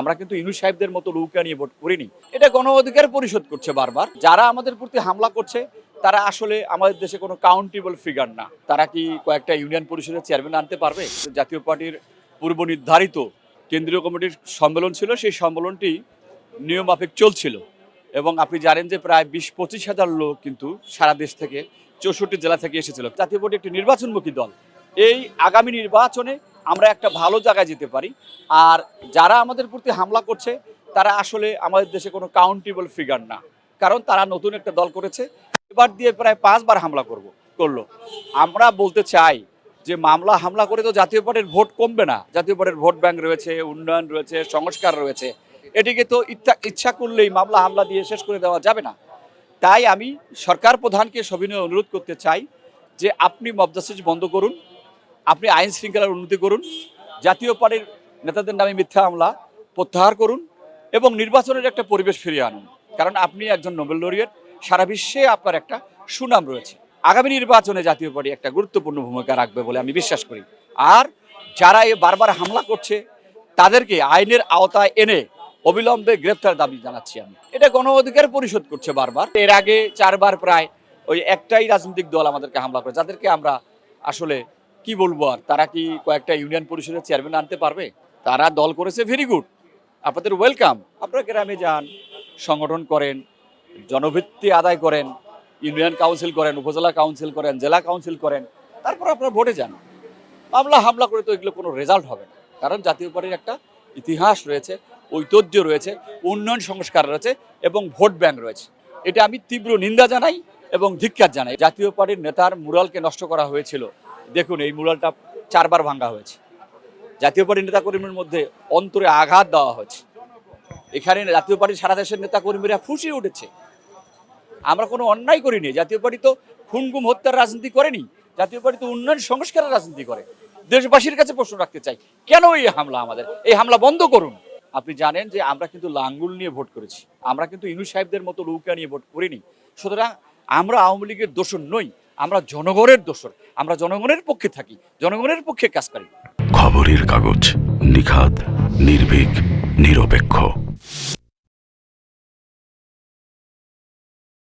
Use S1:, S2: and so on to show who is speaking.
S1: আমরা কিন্তু ইনু সাহেবদের মতো নৌকা নিয়ে ভোট করিনি। এটা গণ অধিকার পরিষদ করছে বারবার। যারা আমাদের প্রতি হামলা করছে, তারা আসলে আমাদের দেশে কোনো কাউন্টেবল ফিগার না। তারা কি কয়েকটা ইউনিয়ন পরিষদের চেয়ারম্যান আনতে পারবে? জাতীয় পার্টির পূর্ব নির্ধারিত কেন্দ্রীয় কমিটির সম্মেলন ছিল, সেই সম্মেলনটি নিয়মাফিক চলছিল। এবং আপনি জানেন যে প্রায় বিশ পঁচিশ হাজার লোক কিন্তু সারা দেশ থেকে চৌষট্টি জেলা থেকে এসেছিল। জাতীয় পার্টি একটি নির্বাচনমুখী দল। এই আগামী নির্বাচনে আমরা একটা ভালো জায়গায় যেতে পারি। আর যারা আমাদের প্রতি হামলা করছে, তারা আসলে আমাদের দেশে কোনো কাউন্টেবল ফিগার না। কারণ তারা নতুন একটা দল করেছে, এবার দিয়ে প্রায় পাঁচবার হামলা করব, করল। আমরা বলতে চাই যে মামলা হামলা করে তো জাতীয় পার্টির ভোট কমবে না। জাতীয় পার্টির ভোট ব্যাংক রয়েছে, উন্নয়ন রয়েছে, সংস্কার রয়েছে। এটিকে তো ইচ্ছা ইচ্ছা করলেই মামলা হামলা দিয়ে শেষ করে দেওয়া যাবে না। তাই আমি সরকার প্রধানকে সবিনয় অনুরোধ করতে চাই যে আপনি মবদাসিজ বন্ধ করুন। আপনি আইন শৃঙ্খলার উন্নতি করুন, জাতীয় পার্টির নেতাদের নামে মিথ্যা হামলা প্রত্যাহার করুন এবং নির্বাচনের একটা পরিবেশ ফিরিয়ে আনুন। কারণ আপনি একজন নোবেল লরিয়েট সারা বিশ্বে আপনার একটা সুনাম রয়েছে। আগামী নির্বাচনে জাতীয় পার্টি একটা গুরুত্বপূর্ণ ভূমিকা রাখবে বলে আমি বিশ্বাস করি। আর যারা এ বারবার হামলা করছে, তাদেরকে আইনের আওতায় এনে অবিলম্বে গ্রেপ্তার দাবি জানাচ্ছি আমি। এটা গণ অধিকার পরিষদ করছে বারবার। এর আগে চারবার প্রায় ওই একটাই রাজনৈতিক দল আমাদেরকে হামলা করে, যাদেরকে আমরা আসলে কি বলব আর? তারা কি কয়েকটা ইউনিয়ন পরিষদের চেয়ারম্যান আনতে পারবে? তারা দল করেছে ভেরি গুড আপনাদের ওয়েলকাম আপনারা গ্রামে যান, সংগঠন করেন, জনভিত্তি আদায় করেন, ইউনিয়ন কাউন্সিল করেন, উপজেলা কাউন্সিল করেন, জেলা কাউন্সিল করেন, তারপর আপনারা ভোটে যান। মামলা হামলা করে তো এগুলো কোনো রেজাল্ট হবে না। কারণ জাতীয় পার্টির একটা ইতিহাস রয়েছে, ঐতিহ্য রয়েছে, উন্নয়ন সংস্কার রয়েছে এবং ভোট ব্যাংক রয়েছে। এটা আমি তীব্র নিন্দা জানাই এবং ধিক্কার জানাই। জাতীয় পার্টির নেতার মুরালকে নষ্ট করা হয়েছিল। দেখুন, এই মুরালটা চারবার ভাঙ্গা হয়েছে। জাতীয় পার্টির নেতাকর্মীর মধ্যে অন্তরে আঘাত দেওয়া হয়েছে। এখানে জাতীয় পার্টির সারা দেশের নেতাকর্মীরা ফুসিয়ে উঠেছে। আমরা কোনো অন্যায় করিনি। জাতীয় পার্টি তো খুন গুম হত্যার রাজনীতি করেনি। জাতীয় পার্টি তো উন্নয়ন সংস্কারের রাজনীতি করে। দেশবাসীর কাছে প্রশ্ন রাখতে চাই, কেন এই হামলা আমাদের? এই হামলা বন্ধ করুন। আপনি জানেন যে আমরা কিন্তু লাঙ্গুল নিয়ে ভোট করেছি। আমরা কিন্তু ইনু সাহেবদের মতো লৌকা নিয়ে ভোট করিনি। সুতরাং আমরা আওয়ামী লীগের দোষণ নই। আমরা জনগণের দোষর আমরা জনগণের পক্ষে থাকি, জনগণের পক্ষে কাজ করি।
S2: খবরের কাগজ নিখাত নির্ভীক, নিরপেক্ষ।